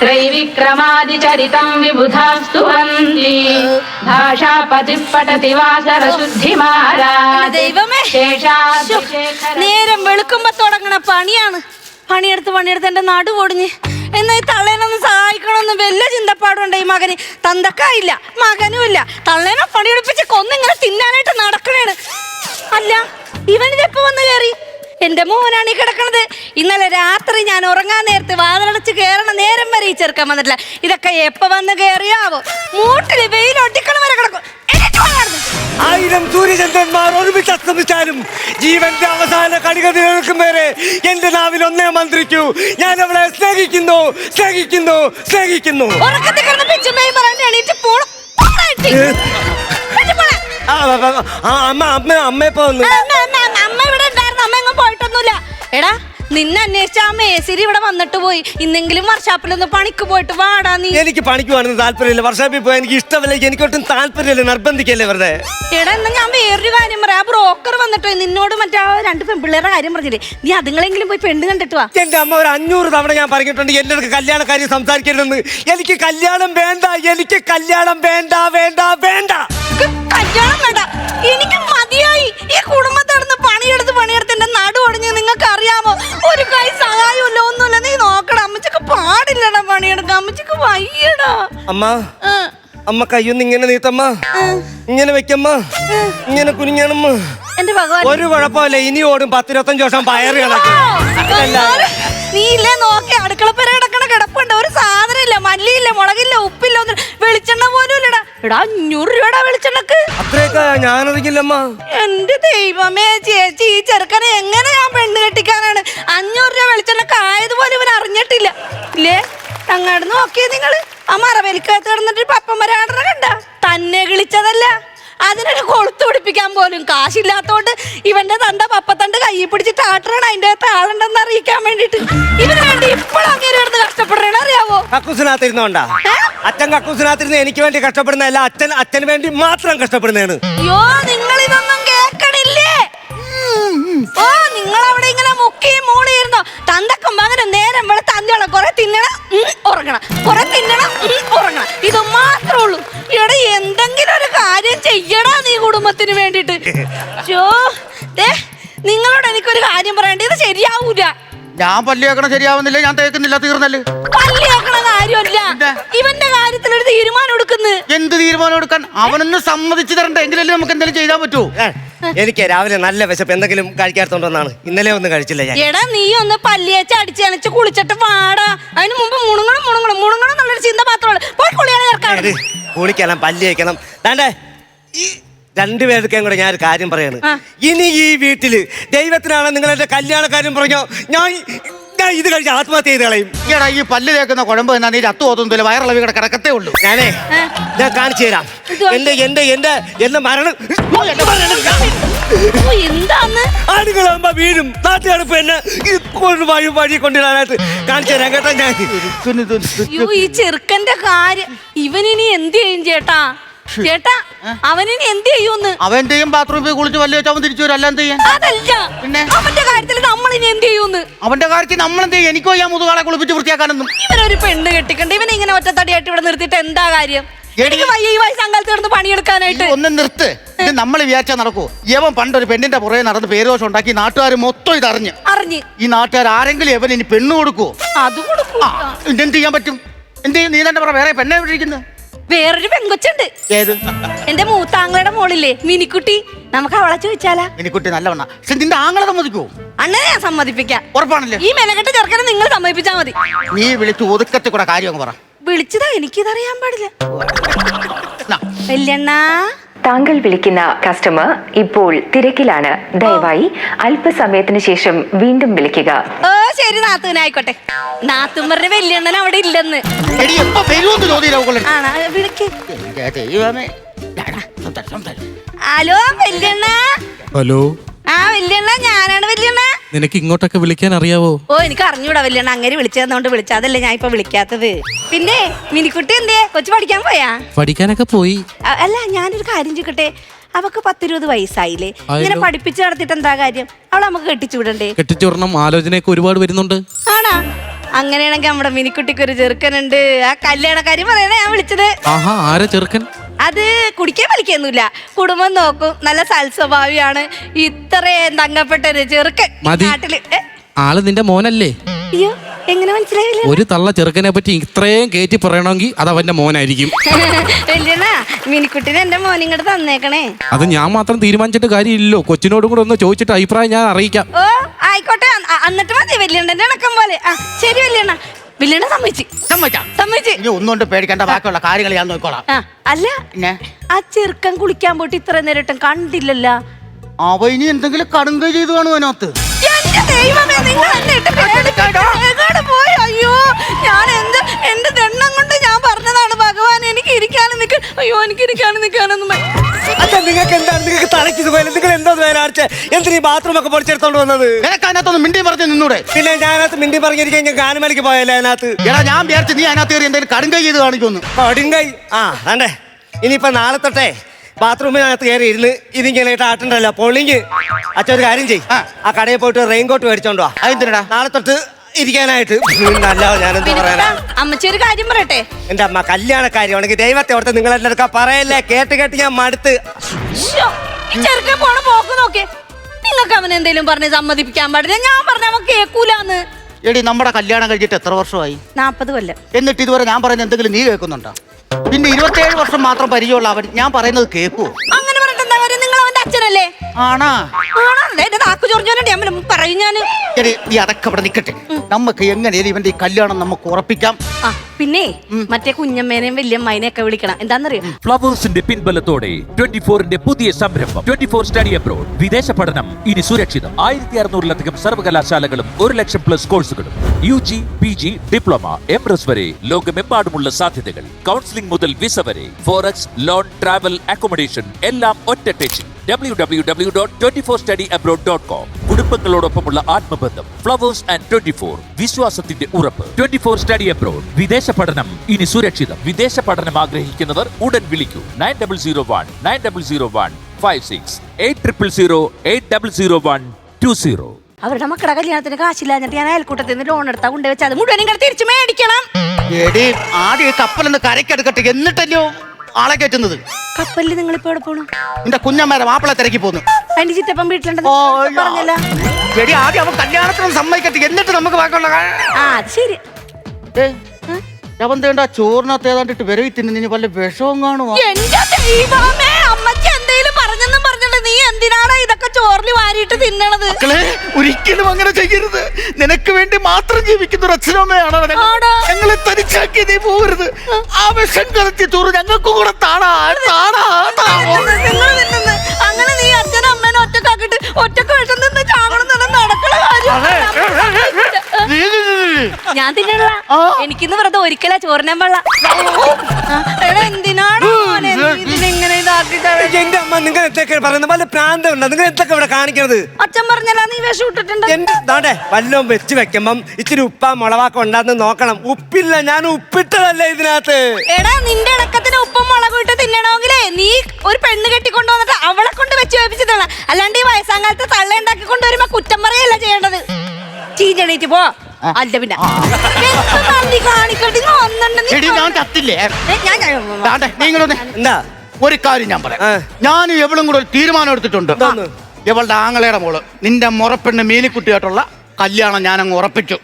त्रैविक्रमादिचरितं विबुधा स्तुवन्ति भाषापतिः पठति वासरशुद्धिमारात् ദൈവമേ ശേഷാദ്രിശേഖര നേരം വെളുക്കുമ്പോ തുടങ്ങണ പണിയാണ് പണിയെടുത്ത് പണിയെടുത്ത് എന്റെ നടു പൊടിഞ്ഞ് എന്നാ ഈ തള്ളേനൊന്ന് സഹായിക്കണമെന്ന് വല്ല ചിന്തപ്പാടുണ്ട് ഈ മകന് തന്തക്കായില്ല മകനും ഇല്ല തള്ളേനെ പണിയെടുപ്പിച്ച് കൊന്നിങ്ങനെ തിന്നാനായിട്ട് നടക്കണേണ് അല്ല ഇവനിതെപ്പോ വന്ന് കയറി എന്റെ മോനാണ് ഈ കിടക്കണത്. ഇന്നലെ രാത്രി ഞാൻ ഉറങ്ങാൻ നേരത്ത് വാതിലടച്ച് കയറണ നേരം വരെ ഈ ചെറുക്കാൻ വന്നിട്ടില്ല. ഇതൊക്കെ എപ്പോ വന്ന് കയറിയാവോ മൂട്ടിൽ വെയിൽ ഒട്ടിക്കണ വരെ കിടക്കും. ആയിരം സൂര്യചന്ദ്രന്മാർ ഒരുമിച്ച് അസ്തമിച്ചാലും ജീവന്റെ അവസാന കണിക നിലനിൽക്കും വരെ എന്റെ നാവിൽ ഒന്നേ മന്ത്രിക്കൂ. ഞാൻ അവളെ സ്നേഹിക്കുന്നു സ്നേഹിക്കുന്നു സ്നേഹിക്കുന്നു. അമ്മ അമ്മ അമ്മ ഇപ്പൊ അമ്മ, എങ്ങും പോയിട്ടൊന്നുമില്ല. എടാ നിന്നെ അന്വേഷിച്ച ആ മേസിരി ഇവിടെ വന്നിട്ട് പോയി. ഇന്നെങ്കിലും വർഷാപ്പിലൊന്ന് പണിക്ക് പോയിട്ട് വാടാ നീ. എനിക്ക് പണിക്ക് പോകാൻ താല്പര്യമില്ല. വർഷാപ്പിൽ പോയി എനിക്ക് ഇഷ്ടമില്ല. എനിക്കൊട്ടും താല്പര്യമില്ല. നിർബന്ധിക്കല്ലേ വെറുതെ? എടാ എന്നാ ഞാൻ വേറൊരു കാര്യം പറയാം. ആ ബ്രോക്കർ വന്നിട്ട് നിന്നോട് മറ്റേ ആ രണ്ട് പെൺപിള്ളേരുടെ കാര്യം പറഞ്ഞില്ലേ? നീ അതുങ്ങളെങ്കിലും പോയി പെണ്ണ് കണ്ടിട്ട് വാ. എന്റെ അമ്മ ഒരു അഞ്ഞൂറ് തവണ ഞാൻ പറഞ്ഞിട്ടുണ്ട് എന്റെ അടുത്ത് കല്യാണ കാര്യം സംസാരിക്കരുതെന്ന്. എനിക്ക് കല്യാണം വേണ്ട. എനിക്ക് കല്യാണം വേണ്ട വേണ്ട വേണ്ട. കല്യാണം വേണ്ട. എനിക്ക് മതിയായി. ഈ പണിയെടുത്ത് എന്റെ നടു ഒടിഞ്ഞ് നിങ്ങൾക്ക് അറിയാമോ ഒരു കൈ സഹായമില്ല ഒന്നുമില്ല. നീ നോക്കണം അമ്മച്ചക്ക് പാടില്ലടാ പണിയെടുക്കാം അമ്മച്ചക്ക് വയ്യടാ. അമ്മ അമ്മ കയ്യൊന്ന് ഇങ്ങനെ നീത്തമ്മ. ഇങ്ങനെ വെക്കമ്മ. ഇങ്ങനെ കുനിഞ്ഞണമ്മ. എന്റെ ഭഗവാൻ. ഒരു കുഴപ്പമില്ല ഇനി ഓടും. പത്തിരുപത്തഞ്ച് വർഷം പയറ് നീ ഇല്ലേ നോക്കി? അടുക്കളപ്പുര കിടക്കണ കിടപ്പുണ്ട്. ഒരു സാധനം ഇല്ല മല്ലിയില്ല മുളകില്ല ഉപ്പില്ല ഒന്നും വെളിച്ചെണ്ണ പോലും ഇല്ലടാ. എടാ അഞ്ഞൂറ് രൂപയുടെ വെളിച്ചെണ്ണക്ക്. അത്രയൊക്കെ ഞാനറിയില്ലമ്മ എന്റെ ദൈവമേ ചേച്ചി ഈ ചെറുക്കനെ എങ്ങനെ ഞാൻ പെണ്ണ് കെട്ടിക്കാനാണ്? അഞ്ഞൂറ് രൂപ വെളിച്ചെണ്ണക്ക് ആയതുപോലെ ഇവൻ അറിഞ്ഞിട്ടില്ല. ഇല്ലേ? അങ്ങാട് നോക്കിയേ നിങ്ങൾ. ആ മറവലിക്കകത്ത് കിടന്നിട്ട് പപ്പമരാടന കണ്ട. തന്നെ കിളിച്ചതല്ല. അതിനൊരു കൊളുത്ത് പിടിപ്പിക്കാൻ പോലും കാശില്ലാത്തോണ്ട് ഇവന്റെ തണ്ട പപ്പത്തണ്ട് കൈ പിടിച്ചിട്ട് ആട്ടറാണ് അതിന്റെ അകത്ത് ആളുണ്ടെന്ന് അറിയിക്കാൻ വേണ്ടിട്ട് ഇവന് വേണ്ടി ഇപ്പോഴും അങ്ങനെ കിടന്ന് കഷ്ടപ്പെടണേ അറിയാവോ? കക്കൂസിനകത്തിരുന്നോണ്ടാ അച്ഛൻ കക്കൂസിനകത്തിരുന്ന് എനിക്ക് വേണ്ടി കഷ്ടപ്പെടുന്ന അല്ല അച്ഛൻ അച്ഛൻ വേണ്ടി മാത്രം കഷ്ടപ്പെടുന്നതാണ്. അയ്യോ നിങ്ങൾ ഇതൊന്നും കേൾക്കണില്ലേ ഓ നിങ്ങൾ അവിടെ ഇങ്ങനെ മുക്കി മൂളിയിരുന്നോ തന്തക്കും അങ്ങനെ നേരം വെളുത്ത അന്ത്യോളം കുറെ തിന്നണം ഉറങ്ങണം. കുറെ തിന്നണം ഉറങ്ങണം. ഇത് മാത്രമേ ഉള്ളൂ. ഇവിടെ എന്തെങ്കിലും ഒരു കാര്യം ചെയ്യടാ നീ കുടുംബത്തിന് വേണ്ടിട്ട് നിങ്ങളോട് എനിക്കൊരു കാര്യം പറയണ്ട. ഇത് ശരിയാവൂല. ഞാൻ പല്ലി വെക്കണം ശരിയാവുന്നില്ല ഞാൻ തേക്കുന്നില്ല തീർന്നല്ലേ? പള്ളിയാക്കണ കാര്യമല്ല എന്താ? ഇവന്റെ കാര്യത്തിൽ ഒരു തീരുമാനം എടുക്കുന്നു. എന്ത് തീരുമാനം എടുക്കാൻ? അവനൊന്ന് സമ്മതിച്ചു തരണ്ട എങ്കിലല്ലേ നമുക്ക് എന്തെങ്കിലും ചെയ്താൽ പറ്റൂ. എനിക്ക് രാവിലെ നല്ല വിശപ്പ് എന്തെങ്കിലും കഴിക്കാത്തോണ്ടെന്നാണ് ഇന്നലെ ഒന്നും കഴിച്ചില്ല ഞാൻ. എടാ നീ ഒന്ന് പല്ലിയച്ച് അടിച്ചണച്ച് കുളിച്ചിട്ട് പാടാ അതിന് മുമ്പ് മുണുങ്ങണം മുണുങ്ങണം. മുണുങ്ങണം എന്നുള്ളൊരു ചിന്ത മാത്രമേ ഉള്ളൂ. പോയി കുളിയാണ് ചേർക്കാൻ ഏത്? കുളിക്കണം പല്ലി വയ്ക്കണം താണ്ടേ ഈ രണ്ടുപേർക്കും കൂടെ ഞാൻ ഒരു കാര്യം പറയാണ്. ഇനി ഈ വീട്ടിൽ ദൈവത്തിനാണ് നിങ്ങൾ എന്റെ കല്യാണ കാര്യം പറഞ്ഞോ? ഞാൻ ഞാൻ ഇത് കഴിച്ച് ആത്മഹത്യ ചെയ്ത് കളയും. ഈടാ ഈ പല്ല് തേക്കുന്ന കുഴമ്പ് എന്നാ നീ ചത്തു പോകത്തൊന്നുമില്ല വയറുള്ള കൂടെ കിടക്കത്തേ ഉള്ളൂ. ഞാനേ ഞാൻ കാണിച്ചു തരാം? എന്റെ എന്റെ എന്റെ എന്റെ മരണം ഓ, എന്താന്ന്? ആടുകളാകുമ്പോ വീഴും. നാട്ടുകാരിപ്പോ എന്നെ വഴി വഴി കൊണ്ടുവരാനായിട്ട് കാണിച്ചു തരാം കേട്ടോ ഞാൻ. ഈ ചെറുക്കന്റെ കാര്യം. ഇവനിനി എന്ത് ചെയ്യും ചേട്ടാ? ചേട്ടാ അവനിനി എന്ത് ചെയ്യൂന്ന്? അവന്റെയും ബാത്റൂമിൽ പോയി കുളിച്ച് വല്ല വെച്ചാൽ അവൻ തിരിച്ചു വരും. അല്ല എന്ത് ചെയ്യാൻ? അതല്ല പിന്നെ? അവന്റെ കാര്യത്തിൽ നമ്മൾ ഇനി എന്ത് ചെയ്യൂന്ന്? അവന്റെ കാര്യത്തിൽ നമ്മൾ എന്ത് ചെയ്യും? എനിക്കോ ഞാൻ മുതുകാളെ കുളിപ്പിച്ച് വൃത്തിയാക്കാനൊന്നും. ഇവനൊരു പെണ്ണ് കെട്ടിക്കണ്ട. ഇവനെ ഇങ്ങനെ ഒറ്റത്തടിയായിട്ട് ഇവിടെ നിർത്തിയിട്ട് എന്താ കാര്യം? എനിക്ക് വയ്യ ഈ വയസ്സങ്കാലത്ത് കിടന്ന് പണിയെടുക്കാനായിട്ട്. ഒന്ന് നിർത്ത്. ഇത് നമ്മൾ വിചാരിച്ചാൽ നടക്കൂ. യവൻ പണ്ടൊരു പെണ്ണിന്റെ പുറകെ നടന്ന് പേരോഷം ഉണ്ടാക്കി നാട്ടുകാർ മൊത്തം ഇതറിഞ്ഞ്. അറിഞ്ഞ്. ഈ നാട്ടുകാർ ആരെങ്കിലും യവൻ ഇനി പെണ്ണ് കൊടുക്കുവോ? അത് കൊടുക്കും. എന്ത് ചെയ്യാൻ പറ്റും? എന്ത് ചെയ്യും? നീ തന്നെ പറ വേറെ പെണ്ണെ വിളിക്കുന്നത് വേറൊരു പെങ്കൊച്ചുണ്ട്. ഏത്? എന്റെ മൂത്താങ്ങളുടെ മോളില്ലേ മിനിക്കുട്ടി. നമുക്ക് അവളെ ചോദിച്ചാലാ? മിനിക്കുട്ടി നല്ലവണ്ണ. നിന്റെ ആങ്ങളെ സമ്മതിക്കോ അണ്ണനെ ഞാൻ സമ്മതിപ്പിക്കാം. ഉറപ്പാണല്ലേ? ഈ മെനക്കെട്ട് ചെറുക്കനെ നിങ്ങൾ സമ്മതിപ്പിച്ചാ മതി. നീ വിളിച്ചു ഒതുക്കത്തിൽ കൂടെ കാര്യം പറ. വിളിച്ചതാ എനിക്കിതറിയാൻ പാടില്ല. വല്യണ്ണ. താങ്കൾ വിളിക്കുന്ന കസ്റ്റമർ ഇപ്പോൾ തിരക്കിലാണ് ദയവായി അല്പസമയത്തിന് ശേഷം വീണ്ടും വിളിക്കുക ഓ ശരി നാത്തൂനായിക്കോട്ടെ നാത്തും പറഞ്ഞ വല്യണ്ണൻ അവിടെ ഇല്ലെന്ന് എടി എപ്പോ വരുമെന്ന് ചോദ്യം ആണാ വിളിക്ക് ദൈവമേ ഡാടാ, സംസാരം, സംസാരം. ഹലോ വല്യണ്ണ ഹലോ ആ വല്യണ്ണ ഞാനാണ് വല്യണ്ണ. നിനക്ക് ഇങ്ങോട്ടൊക്കെ വിളിക്കാൻ അറിയാവോ? ഓ എനിക്ക് അറിഞ്ഞൂടാ വല്യണ്ണ. അങ്ങനെ വിളിച്ചതെന്നോണ്ട് വിളിച്ചതല്ലേ ഞാൻ ഇപ്പൊ വിളിക്കാത്തത്. പിന്നെ മിനിക്കുട്ടി എന്തേ? കൊച്ചു പഠിക്കാൻ പോയാ? പഠിക്കാനൊക്കെ പോയി. അ- അല്ല ഞാനൊരു കാര്യം ചോദിക്കട്ടെ? അവക്ക് പത്തിരുപത് വയസ്സായില്ലേ? ഇങ്ങനെ പഠിപ്പിച്ചു നടത്തിയിട്ട് എന്താ കാര്യം? അവളെ നമുക്ക് കെട്ടിച്ചു വിടണ്ടേ? കെട്ടിച്ചുടണം ആലോചനയൊക്കെ ഒരുപാട് വരുന്നുണ്ട്. ആണോ? അങ്ങനെയാണെങ്കിൽ നമ്മുടെ മിനിക്കുട്ടിക്ക് ഒരു ചെറുക്കനുണ്ട്. ആ കല്യാണക്കാരി പറയണേ ഞാൻ വിളിച്ചത്. ആഹാ ആരാ ചെറുക്കൻ? അത് കുടിക്കാൻ വലിക്കൊന്നുമില്ല. കുടുംബം നോക്കും. നല്ല സൽസ്വഭാവിയാണ്. ഇത്രയും തങ്ങപ്പെട്ട ഒരു ചെറുക്കൻ മതി. നാട്ടിൽ. ഏ, ആൾ നിന്റെ മോനല്ലേ? അയ്യോ എങ്ങനെ മനസ്സിലായില്ല? ഒരു തള്ള ചെറുക്കനെ പറ്റി ഇത്രയും കയറ്റി പറയണമെങ്കിൽ അത് അവന്റെ മോനായിരിക്കും. വല്യണ്ണ മിനിക്കുട്ടിനെ എന്റെ കൂടെ തന്നേക്കണേ. അത് ഞാൻ മാത്രം തീരുമാനിച്ചിട്ട് കാര്യമില്ലല്ലോ. കൊച്ചിനോടും കൂടെ ഒന്ന് ചോദിച്ചിട്ട് അഭിപ്രായം ഞാൻ അറിയിക്കാം. ഓ ആയിക്കോട്ടെ. അ- അ- എന്നിട്ട് മതി. വല്യണ്ണന്റെ ഇണക്കം പോലെ. ആ ശരി വല്യണ്ണ. വല്യണ്ണ സമ്മതിച്ചു സമ്മതിച്ച് ഇനി ഒന്നുകൊണ്ട് പേടിക്കേണ്ട ബാക്കിയുള്ള കാര്യങ്ങൾ ഞാൻ നോക്കിക്കോളാം ആ അല്ല പിന്നെ ആ ചെറുക്കൻ കുളിക്കാൻ പോയിട്ട് ഇത്ര നേരിട്ടും കണ്ടില്ലല്ലോ അവ ഇനി എന്തെങ്കിലും കടുങ്ക ചെയ്തു കാണും അതിനകത്ത് എന്റെ ദൈവമേ നിങ്ങൾ എന്നെ ഇട്ട് പേടിപ്പിക്കണോ? എങ്ങോട്ട് പോയി അയ്യോ ഞാൻ എന്ത് എന്റെ ദണ്ണം കൊണ്ട് ഞാൻ പറഞ്ഞതാണ് ഭഗവാൻ എനിക്ക് ഇരിക്കാനും നിൽക്കാനും അയ്യോ എനിക്ക് ഇരിക്കാനും നിൽക്കാനൊന്നും. അച്ഛാ നിങ്ങൾക്ക് എന്താണ്? നിങ്ങൾക്ക് തലയ്ക്ക് സുഖമില്ല. നിങ്ങൾ എന്തോ വേലാടിച്ച് എന്തിനീ ബാത്റൂം ഒക്കെ പൊളിച്ചെടുത്തോണ്ട് വന്നത്? നിനക്ക് അതിനകത്തൊന്ന് മിണ്ടി പറഞ്ഞു നിന്നൂടെ? പിന്നെ ഞാൻ അതിനകത്ത് മിണ്ടി പറഞ്ഞിരിക്കാൻ ഞാൻ ഗാനമേളിക്ക് പോയല്ലേ അതിനകത്ത്? എടാ ഞാൻ വിചാരിച്ചു നീ അതിനകത്ത് കയറി എന്തെങ്കിലും കടുങ്കൈ ചെയ്ത് കാണിക്കുമെന്ന്. കടുങ്കൈ ആ അണ്ടേ ഇനിയിപ്പോ നാളെ തൊട്ടേ ബാത്റൂമിനകത്ത് കയറി ഇരുന്ന് ഇതിങ്ങനെ ആട്ടണ്ടല്ലോ. ആട്ടുണ്ടല്ലോ പൊളിഞ്ഞ്. അച്ഛൻ ഒരു കാര്യം ചെയ് ആ. കടയിൽ പോയിട്ട് റെയിൻകോട്ട് മേടിച്ചോണ്ടോ അതെന്തിനടാ? നാളെ തൊട്ട് ഇരിക്കാനായിട്ട് നല്ല ഞാനെന്താ പറയാനാ? അമ്മച്ചി ഒരു കാര്യം പറയട്ടെ? എന്റെ അമ്മ കല്യാണ കാര്യമാണെങ്കിൽ ദൈവത്തെ ഓർത്ത് നിങ്ങൾ എല്ലാവർക്കും പറയല്ലേ? കേട്ട് കേട്ട് ഞാൻ മടുത്ത്. ചെറുക്കൻ പോണ പോക്ക് നോക്കേ. നിങ്ങൾക്ക് അവൻ എന്തെങ്കിലും പറഞ്ഞ് സമ്മതിപ്പിക്കാൻ പാടില്ല? ഞാൻ പറഞ്ഞ അവൻ കേക്കൂലെന്ന്. എടി നമ്മുടെ കല്യാണം കഴിഞ്ഞിട്ട് എത്ര വർഷമായി? നാപ്പത് കൊല്ലം. എന്നിട്ട് ഇതുവരെ ഞാൻ പറയുന്നത് എന്തെങ്കിലും നീ കേൾക്കുന്നുണ്ടോ? പിന്നെ ഇരുപത്തേഴ് വർഷം മാത്രം പരിചയമുള്ള അവൻ ഞാൻ പറയുന്നത് കേൾക്കൂ അങ്ങനെ പറഞ്ഞിട്ട് എന്താ കാര്യം? നിങ്ങൾ അവന്റെ അച്ഛനല്ലേ? ആണാ? ഞാൻ പറയും ഞാൻ. എടി നീ അതൊക്കെ ഇവിടെ നിൽക്കട്ടെ നമുക്ക് എങ്ങനെയാലും ഇവന്റെ ഈ കല്യാണം നമുക്ക് ഉറപ്പിക്കാം. ആ പിന്നെ മറ്റേ കുഞ്ഞമ്മേനെയും വല്യമ്മേനെ ഒക്കെ വിളിക്കണം എന്താണെന്നറിയോ ഫ്ലവേഴ്സിന്റെ പിൻബലത്തോടെ ട്വന്റി ഫോറിന്റെ പുതിയ സംരംഭം. Twenty four study abroad. വിദേശ പഠനം ഇനി സുരക്ഷിതം. ആയിരത്തി അറുന്നൂറിലധികം സർവകലാശാലകളും ഒരു ലക്ഷം പ്ലസ് കോഴ്സുകളും. U G P G diploma M S വരെ ലോകമെമ്പാടുമുള്ള സാധ്യതകൾ. കൗൺസിലിംഗ് മുതൽ വിസ വരെ. ഫോറക്സ് ലോൺ ട്രാവൽ അക്കോമഡേഷൻ എല്ലാം ഒറ്റ W W W W dot twenty four study abroad dot com കുടുംബങ്ങളോടൊപ്പമുള്ള ആത്മബന്ധം ഫ്ലവേഴ്സ് ആൻഡ് ട്വന്റി ഫോർ വിശ്വാസത്തിന്റെ ഉറപ്പ്. ട്വന്റി ഫോർ സ്റ്റഡി അബ്രോഡ് വിദേശ പഠനം ഇനി സുരക്ഷിതം. വിദേശ പഠനം ആഗ്രഹിക്കുന്നവർ ഉടൻ വിളിക്കൂ. Nine double zero one nine double zero one five six eight triple zero eight double zero one two zero. അവരുടെ മക്കളുടെ കല്യാണത്തിന് കാശില്ലാഞ്ഞിട്ട് ഞാൻ അയൽക്കൂട്ടത്തിൽ നിന്ന് ലോൺ എടുത്താ കൊണ്ടുവച്ചാൽ മുഴുവൻ മുഴുവനും കൂടെ തിരിച്ചു മേടിക്കണം. എടി ആദ്യം ഈ കപ്പലൊന്ന് കരയ്ക്കെടുക്കട്ടെ എന്നിട്ടല്ലോ? ആളെ കയറ്റുന്നത്? കപ്പലിൽ നിങ്ങൾ ഇപ്പൊ എവിടെ പോണു? നിന്റെ കുഞ്ഞമ്മേരെ മാപ്പിളെ തിരക്കി പോന്നു. അതിന്റെ ചിറ്റപ്പം വീട്ടിലുണ്ടെന്ന് പറഞ്ഞല്ല. ആദ്യം അവൻ കല്യാണത്തിനും സമ്മതിക്കട്ടെ എന്നിട്ട് നമുക്ക് ബാക്കിയുള്ള കാ- ആ അത് ശരി. ഏ, അവൻ തേണ്ട ചോറിനകത്ത് ഏതാണ്ടിട്ട് വിരവി തിന്നു വല്ല വിഷവും കാണുവാ എന്റെ ദൈവമേ! ചോറിൽ വാരിയിട്ട് തിന്നണത്. മക്കളെ ഒരിക്കലും അങ്ങനെ ചെയ്യരുത്. നിനക്ക് വേണ്ടി മാത്രം ജീവിക്കുന്ന ഒരു അച്ഛനമ്മയാണ്. ആടാ. ഞങ്ങളെ തനിച്ചാക്കി നീ പോകരുത് ആ. വിഷം കലത്തി ചോറ് ഞങ്ങൾക്കും കൂടെ താടാ താടാ താടാ. നിങ്ങൾ തിന്നുന്നു. അങ്ങനെ നീ അച്ഛനും അമ്മേനെ ഒറ്റക്കാക്കിട്ട് ഒറ്റയ്ക്ക് വിഷം ചാകണം തന്നെ കാര്യം നീ. ഞാൻ തിന്നണ ആ. എനിക്കിന്ന് വെറുതെ ഒരിക്കലാ ചോറിനെ വെള്ള എടാ എന്തിനാണ് മോനെ? നീ എന്റെ അമ്മ നിങ്ങൾ എന്തൊക്കെ പറയുന്നത്? വല്ല പ്രാന്തമുണ്ടോ? നിങ്ങൾ എന്തൊക്കെ ഇവിടെ കാണിക്കണത്? അച്ഛൻ പറഞ്ഞല്ലോ നീ വിഷം ഇട്ടിട്ടുണ്ട് എന്റെ ദാണ്ടെ വല്ലതും വെച്ച് വെക്കുമ്പം ഇച്ചിരി ഉപ്പ മുളവാക്ക ഉണ്ടാന്ന് നോക്കണം. ഉപ്പില്ല ഞാൻ ഉപ്പിട്ടതല്ലേ ഇതിനകത്ത്. എടാ നിന്റെ ഇടക്കത്തിന് ഉപ്പും മുളകും ഇട്ട് തിന്നണമെങ്കിലേ നീ ഒരു പെണ്ണ് കെട്ടിക്കൊണ്ടു വന്നിട്ട് അവളെ കൊണ്ട് വെച്ച് വേപ്പിച്ച് തിന്നണം അല്ലാണ്ട് ഈ വയസ്സാങ്കാലത്ത് തള്ള ഉണ്ടാക്കി കൊണ്ടുവരുമ്പോ കുറ്റം പറയല്ല ചെയ്യേണ്ടത്? ചീഞ്ഞണീറ്റ് പോ. അല്ല പിന്നെ. കാണിക്കട്ടെ? ഇങ്ങ് നീ എടി ഞാൻ ചത്തില്ലേ ഞാൻ ഞാൻ- നീ ഇങ്ങോട്ട് എന്താ? ഒരു കാര്യം ഞാൻ പറയാം. ഞാൻ ഞാനും എവളും കൂടെ ഒരു തീരുമാനം എടുത്തിട്ടുണ്ട്. എവളുടെ ഇവളുടെ ആങ്ങളയുടെ മോൾ. നിന്റെ മുറപ്പെണ്ണ് മീനിക്കുട്ടിയായിട്ടുള്ള കല്യാണം ഞാൻ അങ്ങ് ഉറപ്പിച്ചു.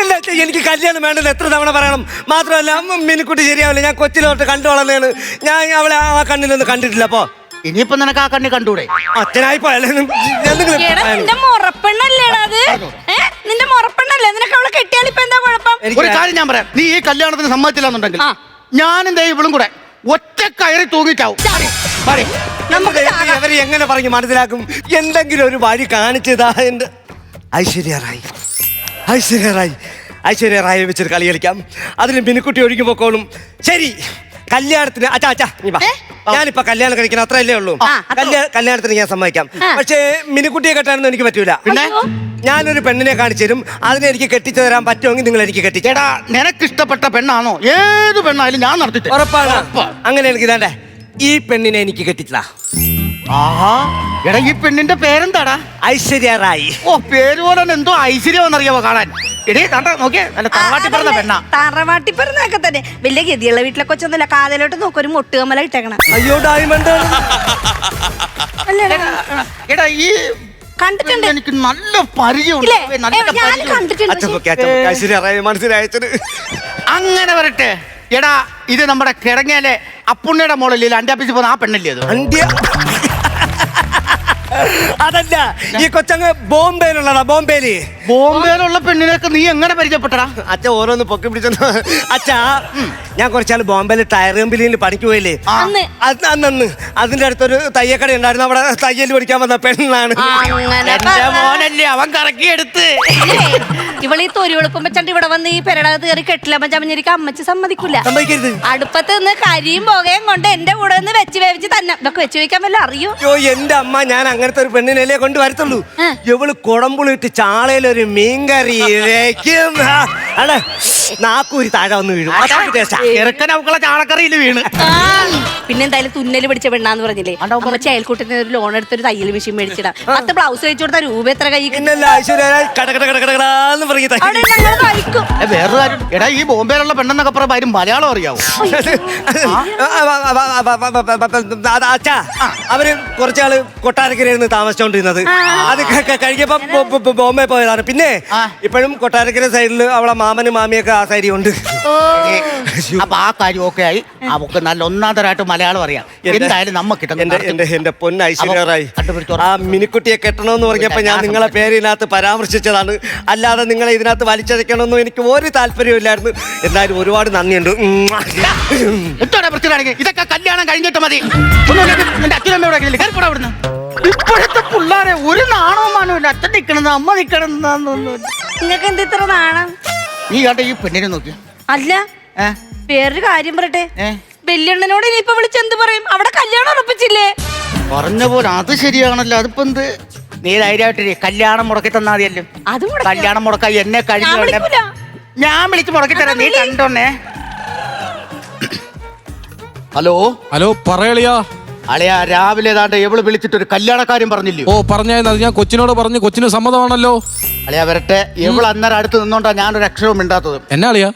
എന്താ എനിക്ക് കല്യാണം വേണ്ടത് എത്ര തവണ പറയണം? മാത്രമല്ല മീനിക്കുട്ടി മിനിക്കുട്ടി ശരിയാവില്ല. ഞാൻ കൊച്ചിലോട്ട് കണ്ടു വളർന്നതാണ്. ഞാൻ അവളെ ആ കണ്ണിലൊന്നും കണ്ടിട്ടില്ല അപ്പോ ഇനിയിപ്പോ നിനക്ക് ആ കണ്ണി കണ്ടൂടെ? അച്ഛനായി നിന്റെ മുറപ്പെണ്ണല്ലേ? നിനക്ക് അവളെ കെട്ടിയാൽ ഇപ്പൊ എന്താ കുഴപ്പം? ഒരു കാര്യം ഞാൻ പറയാം. നീ ഈ കല്യാണത്തിന് സമ്മതിച്ചില്ല എന്നുണ്ടെങ്കിൽ ഞാനും ദേ ഇവളും കൂടെ ഒറ്റ കയറി തൂങ്ങിട്ടാവും പറയ്. നമുക്ക് അവർ അവർ എങ്ങനെ പറഞ്ഞ് മനസ്സിലാക്കും? എന്തെങ്കിലും ഒരു വഴി കാണിച്ചതാ എന്റെ ഐശ്വര്യ റായ്. ഐശ്വര്യ റായ്. ഐശ്വര്യ റായി വെച്ചൊരു കളി കളിക്കാം. അതിന് മിനുക്കുട്ടി ഒഴുകി പൊക്കോളും. ശരി. കല്യാണത്തിന് അച്ഛാ അച്ഛാ നീ വാ. ഞാനിപ്പോ കല്യാണം കഴിക്കണം അത്രയല്ലേ ഉള്ളൂ. കല്യാണ കല്യാണത്തിന് ഞാൻ സമ്മതിക്കാം. പക്ഷേ മിനിക്കുട്ടിയെ കെട്ടാനൊന്നും എനിക്ക് പറ്റൂല. പിന്നെ. ഞാനൊരു പെണ്ണിനെ കാണിച്ചു തരും. അതിനെ എനിക്ക് കെട്ടിച്ചു തരാൻ പറ്റുമെങ്കിൽ നിങ്ങൾ എനിക്ക് കെട്ടിച്ചു ചേടാ നിനക്ക് ഇഷ്ടപ്പെട്ട പെണ്ണാണോ? ഏത് പെണ്ണായാലും ഞാൻ നടത്തി തരാം. ഉറപ്പാണ്. അങ്ങനെ എനിക്ക് ഇതാണ്ടേ ഈ പെണ്ണിനെ എനിക്ക് കെട്ടിച്ചതാ. ആഹാ എടാ ഈ പെണ്ണിന്റെ പേരെന്താടാ? ഐശ്വര്യ റായി. ഓ പേര് പോലെ തന്നെ എന്തോ ഐശ്വര്യമെന്നറിയാവോ കാണാൻ. എടേ തണ്ട നോക്കിയേ നല്ല തറവാട്ടി പറഞ്ഞ പെണ്ണ. തറവാട്ടി പറഞ്ഞൊക്കെ തന്നെ. വലിയ ഗതിയുള്ള വീട്ടിലെ കൊച്ചൊന്നുമില്ല കാതലോട്ട് നോക്ക് ഒരു മുട്ടുകമല ഇട്ടേക്കണം. അയ്യോ ഡയമണ്ട് എടാ ഈ കണ്ടിട്ടുണ്ട്. എനിക്ക് നല്ല പരിചയം ഐശ്വര്യ അങ്ങനെ വരട്ടെ. എടാ ഇത് നമ്മുടെ കിടങ്ങേലെ അപ്പുണ്ണിയുടെ മോളില്ലേ അണ്ടാപ്പിച്ച് പോകുന്ന ആ പെണ്ണല്ലേ അത്? അതല്ല ഈ കൊച്ചങ്ങ് ബോംബെയിലുള്ളതാ ബോംബെയിൽ. ബോംബെയിലുള്ള പെണ്ണിനൊക്കെ നീ എങ്ങനെ പരിചയപ്പെട്ടടാ? അച്ഛ ഓരോന്ന് പൊക്കി പിടിച്ചെന്ന്. അച്ഛാ ഞാൻ കുറച്ചാൾ ബോംബെയിൽ ടയർ കമ്പനിയിൽ പണിക്ക് പോയില്ലേ? അന്ന്. അതിന്റെ അടുത്തൊരു തയ്യക്കട ഉണ്ടായിരുന്നു. അവിടെ തയ്യൽ പഠിക്കാൻ വന്ന പെണ്ണാണ്. മോനല്ലേ അവൻ കറക്കി എടുത്ത് ഇവളീ തൊരി വെളുപ്പം വെച്ചാണ്ട് ഇവിടെ വന്ന് ഈ പെരടകത്ത് കയറി കെട്ടില്ല. ചമഞ്ഞിരിക്കും. അമ്മച്ചി സമ്മതിക്കില്ല സമ്മതിക്കരുത്. അടുപ്പത്ത് നിന്ന് കരിയും പുകയും കൊണ്ട് എന്റെ കൂടെ നിന്ന് വെച്ച് വേവിച്ച് തന്നെ. ഇതൊക്കെ വെച്ച് വെക്കാൻ വല്ല അറിയോ? അയ്യോ എന്റെ അമ്മ ഞാൻ അങ്ങനത്തെ ഒരു പെണ്ണിനല്ലേ കൊണ്ട് വരത്തുള്ളൂ. ഇവൾ കുടമ്പുളിട്ട് ചാളയിലൊരു മീൻകറി വെക്കും. നാക്കൂരി താഴെ വന്ന് വീഴും. ചെറുക്കൻ അവക്കളെ ചാളക്കറിയിൽ വീണ്. പിന്നെ എന്തായാലും തുന്നൽ പിടിച്ച പെണ്ണാന്ന് പറഞ്ഞില്ലേ അമ്മച്ചി അയൽക്കൂട്ടത്തിന് ഒരു ലോൺ എടുത്ത് ഒരു തയ്യൽ മെഷീൻ മേടിച്ചിടാം പത്ത് ബ്ലൗസ് വെച്ചു കൊടുത്ത രൂപ എത്ര കൈ വേറൊരു കാര്യം എടാ ഈ ബോംബെയിലുള്ള പെണ്ണെന്നൊക്കെ പറയുമ്പോ മലയാളം അറിയാവോ അച്ഛാ അവർ കുറച്ചാൾ കൊട്ടാരക്കരയായിരുന്നു താമസിച്ചോണ്ടിരുന്നത് അത് കഴിഞ്ഞപ്പോ ബോംബെ പോയതാണ് പിന്നെ. ഇപ്പോഴും കൊട്ടാരക്കര സൈഡിൽ അവളെ മാമനും മാമിയൊക്കെ ആ സൈഡിൽ ഉണ്ട് അപ്പൊ ആ കാര്യം ഒക്കെ ആയി അവക്ക് നല്ല ഒന്നാന്തരായിട്ട് മലയാളം അറിയാം. എന്തായാലും നമുക്ക് എന്റെ എന്റെ എന്റെ പൊന്ന് ഐശ്വര്യ റായ് കണ്ടുപിടിച്ചോ. ആ മിനിക്കുട്ടിയെ കെട്ടണമെന്ന് പറഞ്ഞപ്പോ ഞാൻ നിങ്ങളെ പേരിനകത്ത് പരാമർശിച്ചതാണ്. അല്ലാതെ നിങ്ങളെ ഇതിനകത്ത് വലിച്ചഴക്കണമെന്നും എനിക്ക് ഒരു താല്പര്യമില്ലായിരുന്നു എന്തായാലും ഒരുപാട് നന്ദിയുണ്ട്. ഇതൊക്കെ കല്യാണം കഴിഞ്ഞിട്ട് മതി. ഇപ്പോഴത്തെ പിള്ളേരെ ഒരു നാണവും മാനവും അച്ഛൻ നിക്കണെന്ന് അമ്മ നിക്കണെന്നൊന്നും നിങ്ങൾക്ക് എന്ത് ഇത്ര നാണം? നീ കണ്ട ഈ പെണ്ണിനെ നോക്കി അല്ല. വേറൊരു കാര്യം പറയട്ടെ. വെല്ലുണ്ണനോട് ഇനിയിപ്പൊ വിളിച്ച് എന്ത് പറയും? അവിടെ കല്യാണം ഉറപ്പിച്ചില്ലേ? പറഞ്ഞ പോലെ അത് ശരിയാണല്ലോ അതിപ്പോ എന്ത്? നീ ധൈര്യമായിട്ടില്ലേ കല്യാണം മുടക്കി തന്നാ മതിയല്ലോ. അത്? കല്യാണം മുടക്കായി എന്നെ കഴിഞ്ഞ ഞാൻ വിളിക്കൂല. ഞാൻ വിളിച്ച് മുടക്കി തരാം നീ കണ്ടോന്നെ. ഹലോ? ഹലോ പറയളിയാ അളിയാ. രാവിലെ ഏതാണ്ട് എവൾ വിളിച്ചിട്ട് ഒരു കല്യാണക്കാര്യം പറഞ്ഞില്ലേ? ഓ പറഞ്ഞായിരുന്നു അത് ഞാൻ കൊച്ചിനോട് പറഞ്ഞു കൊച്ചിന് സമ്മതമാണല്ലോ. അളിയാ വരട്ടെ. എവൾ അന്നേരം അടുത്ത് നിന്നോണ്ടാ ഞാനൊരു അക്ഷരവും മിണ്ടാത്തത്. എന്നാ അളിയാ?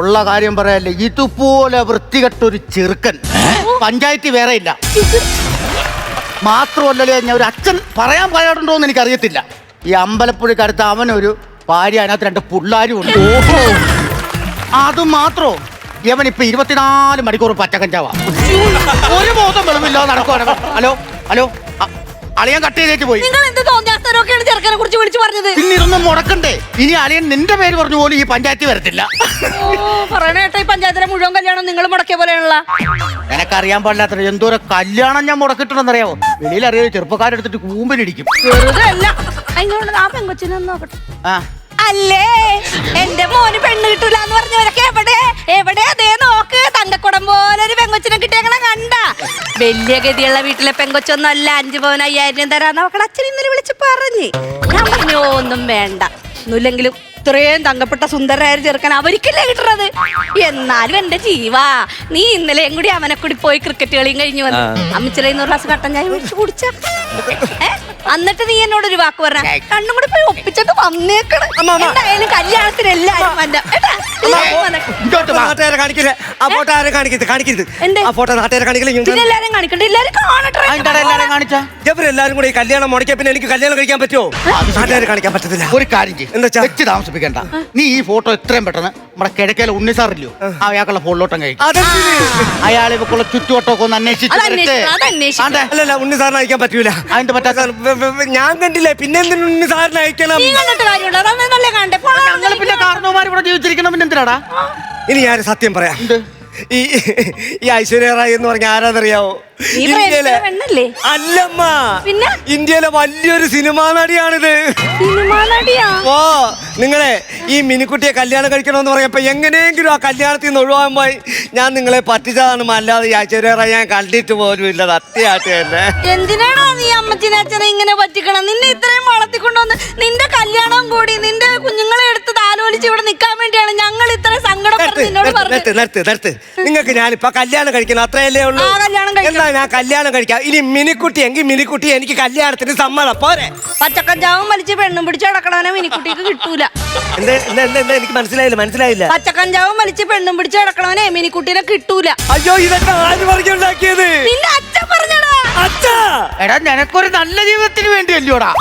ഉള്ള കാര്യം പറയാല്ലേ? ഇതുപോലെ വൃത്തികെട്ടൊരു ചെറുക്കൻ. പഞ്ചായത്തിൽ വേറെ ഇല്ല. മാത്രമല്ലല്ലേ ഞാൻ ഒരു അച്ഛൻ പറയാൻ പറയാറുണ്ടോ എന്ന് എനിക്കറിയത്തില്ല. ഈ അമ്പലപ്പുഴക്കടുത്ത് അവനൊരു ഭാര്യ അതിനകത്ത് രണ്ട് പിള്ളാരും ഉണ്ട്. ഓഹോ. അത് മാത്രോ? ഇവൻ ഇപ്പൊ ഇരുപത്തിനാല് മണിക്കൂർ പച്ചക്കഞ്ചാവാ. ഒരു ബോധം വെളിവില്ലാതെ നടക്കുവാണ്. Hello hello. അളിയൻ കട്ട് ചെയ്തേക്ക് പോയി. നിങ്ങൾ എന്ത് തോന്നിയാത്തരൊക്കെയാണ് ചെറുക്കനെ കുറിച്ച് വിളിച്ചു പറഞ്ഞത്? പിന്നെ ഇതൊന്നും മുടക്കണ്ടേ? ഇനി അളിയൻ നിന്റെ പേര് പറഞ്ഞു പോലും ഈ പഞ്ചായത്തിൽ വരത്തില്ല. ഓ പറയണ കേട്ടോ ഈ പഞ്ചായത്തിലെ മുഴുവൻ കല്യാണം നിങ്ങൾ മുടക്കിയ പോലെയുള്ള എനക്കറിയാൻ പാടില്ലാത്ത എന്തോരം കല്യാണം ഞാൻ മുടക്കിട്ടുണ്ടെന്നറിയാവോ വെളിയിൽ അറിയാതെ ചെറുപ്പക്കാരെടുത്തിട്ട് കൂമ്പിലിടിക്കും. വെറുതെ അല്ല. അതിനോട് ആ പെങ്കൊച്ചിനെ നോക്കട്ടെ. ആ. അല്ലേ? എന്റെ മോന് പെണ്ണ് കിട്ടൂല എന്ന് പറഞ്ഞവരൊക്കെ എവിടെ? എവിടെ? അതേ നോക്ക്. തങ്കക്കുടം പോലെ ഒരു പെങ്കൊച്ചിനെ കിട്ടിയങ്ങനെ കണ്ട. വലിയ ഗതിയുള്ള വീട്ടിലെ പെങ്കൊച്ചൊന്നും അല്ല അഞ്ചു പവൻ അയ്യായിരം തരാന്ന് അവക്കടെ അച്ഛൻ ഇന്നലെ വിളിച്ച് പറഞ്ഞ്. ഞാൻ പറഞ്ഞു "ഓ, ഒന്നും വേണ്ട. ഒന്നുമില്ലെങ്കിലും ഇത്രയും തങ്കപ്പെട്ട സുന്ദരായ ഒരു ചെറുക്കൻ അവർക്കല്ലേ കിട്ടുന്നത് എന്നാലും എന്റെ ജീവാ. നീ ഇന്നലെയും കൂടി അവനെ കൂടി പോയി ക്രിക്കറ്റ് കളിയും കഴിഞ്ഞു വന്നു. അമ്മച്ചിലൈന്നൂറ് ഒരു ഗ്ലാസ് കട്ടൻ ചായ മേടിച്ച് കുടിച്ച? എന്നിട്ട് നീ എന്നോട് ഒരു വാക്ക് പറഞ്ഞ? കണ്ണും കൂടി പോയി ഒപ്പിച്ചിട്ട് വന്നേക്കണം. എന്തായാലും കല്യാണത്തിന് എല്ലാരും വന്ന. എല്ലാരും കൂടി കല്യാണം മുടക്കിയ പിന്നെ എനിക്ക് കല്യാണം കഴിക്കാൻ പറ്റുമോ? നാട്ടുകാരെ കാണിക്കാൻ പറ്റത്തില്ല. ഒരു കാര്യം ചെയ്യും. എന്താ വെച്ചാ? വെച്ച് താമസിപ്പിക്കണ്ട. നീ ഈ ഫോട്ടോ എത്രയും പെട്ടെന്ന് നമ്മുടെ കിഴക്കേലെ ഉണ്ണിസാറില്ലോ അയാൾക്കുള്ള ഫോണിലോട്ടം കഴിക്കും അയാളെ അയാൾ ഇവക്കുള്ള ചുറ്റുവട്ടമൊക്കെ ഒന്ന് അന്വേഷിച്ചു വരട്ടെ. ആണ്ടെ, അല്ലല്ല ഉണ്ണി സാറിന് അയക്കാൻ പറ്റൂല. അതിന്റെ പറ്റാത്ത വെ- വെ- വെ- ഞാൻ കണ്ടില്ലേ പിന്നെ എന്തിനു ഉണ്ണി സാറിന് അയക്കണം? നീ കണ്ടിട്ട് കാര്യമുണ്ടോ അതാണ് നല്ല കണ്ടേ. ഞങ്ങൾ പിന്നെ കാരണവന്മാർ ഇവിടെ ജീവിച്ചിരിക്കണം പിന്നെ എന്തിനാടാ? ഇനി ഞാൻ സത്യം പറയാം. എന്ത്? ഈ ഈ ഐശ്വര്യ റായ് എന്ന് പറഞ്ഞ ആരാന്നറിയാവോ? നീ പ്രേമിക്കുന്ന പെണ്ണല്ലേ? അല്ലമ്മ പിന്നെ? ഇന്ത്യയിലെ വലിയൊരു സിനിമാ നടിയാണിത്. സിനിമാ നടിയാ? ഓ നിങ്ങളെ ഈ മിനിക്കുട്ടിയെ കല്യാണം കഴിക്കണമെന്ന് പറയപ്പോൾ എങ്ങനെയെങ്കിലും ആ കല്യാണത്തിൽ നിന്ന് ഒഴിവാൻ പോയി ഞാൻ നിങ്ങളെ പറ്റിച്ചതാണ്. അല്ലാതെ ഈ അച്ഛനേറെ ഞാൻ കണ്ടിട്ട് പോലും ഇല്ല. സത്യമായിട്ട് എന്തിനാണോ അമ്മച്ചിനെ അച്ഛനെ ഇങ്ങനെ പറ്റിക്കണം. നിന്നെ ഇത്രയും വളർത്തിക്കൊണ്ടുവന്ന് നിന്റെ കല്യാണം കൂടി നിന്റെ കുഞ്ഞുങ്ങളെ എടുത്തത് ആലോചിച്ച് ഇവിടെ നിൽക്കാൻ വേണ്ടിയാണ് ഞങ്ങൾ ഇത്ര സങ്കടം പറഞ്ഞ് നിന്നോട് നിർത്ത്, നിർത്ത്, നിർത്ത്. നിങ്ങൾക്ക് ഞാനിപ്പോ കല്യാണം കഴിക്കണം അത്രയല്ലേ ഉള്ളൂ. ആ, കല്യാണം കഴിക്കണം. എന്നാ ഞാൻ കല്യാണം കഴിക്കാം. ഇനി മിനിക്കുട്ടി എങ്കിൽ മിനിക്കുട്ടി എനിക്ക് കല്യാണത്തിന് സമ്മതം. പോരെ. പച്ചക്കഞ്ചാവും വലിച്ച് പെണ്ണും പിടിച്ച് കിടക്കണവനെ മിനിക്കുട്ടിക്ക് കിട്ടൂല. എന്താ എന്താ എന്താ എന്താ എനിക്ക് മനസ്സിലായില്ല മനസ്സിലായില്ല. പച്ചക്കഞ്ചാവും വലിച്ച് പെണ്ണും പിടിച്ച് കിടക്കണവനെ മിനിക്കുട്ടിനെ കിട്ടൂല. അയ്യോ ഇതൊക്കെ ആര് പറഞ്ഞുണ്ടാക്കിയത് നിന്റെ അച്ഛൻ പറഞ്ഞടാ അച്ഛാ എടാ നിനക്കൊരു നല്ല ജീവിതത്തിന് വേണ്ടിയല്ലോടാ.